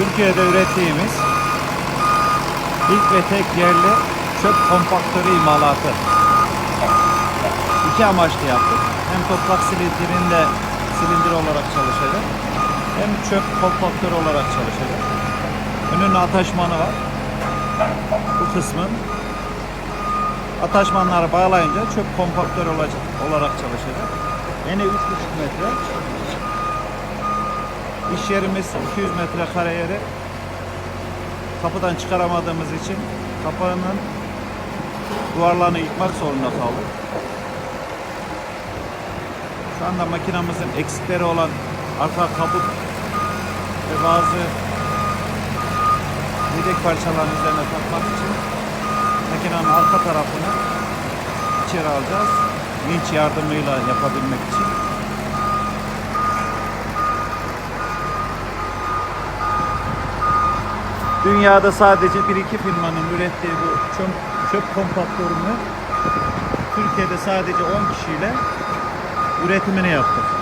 Türkiye'de ürettiğimiz ilk ve tek yerli çöp kompaktörü imalatı. İki amaçlı yaptık. Hem toprak silindirinde silindir olarak çalışacak. Hem çöp kompaktörü olarak çalışacak. Önünün ataşmanı var. Bu kısmın ataşmanları bağlayınca çöp kompaktör olacak, olarak çalışacak. Eni 3,5 metre. İş yerimiz 200 metrekare yeri kapıdan çıkaramadığımız için kapağının duvarlarını yıkmak zorunda kaldık. Şu anda makinamızın eksikleri olan arka kabuk ve bazı yedek parçaların üzerine takmak için makinenin arka tarafını içeri alacağız. Vinç yardımıyla yapabilmek için. Dünyada sadece bir iki firmanın ürettiği bu çöp, çöp kompaktörünü Türkiye'de sadece 10 kişiyle üretimini yaptık.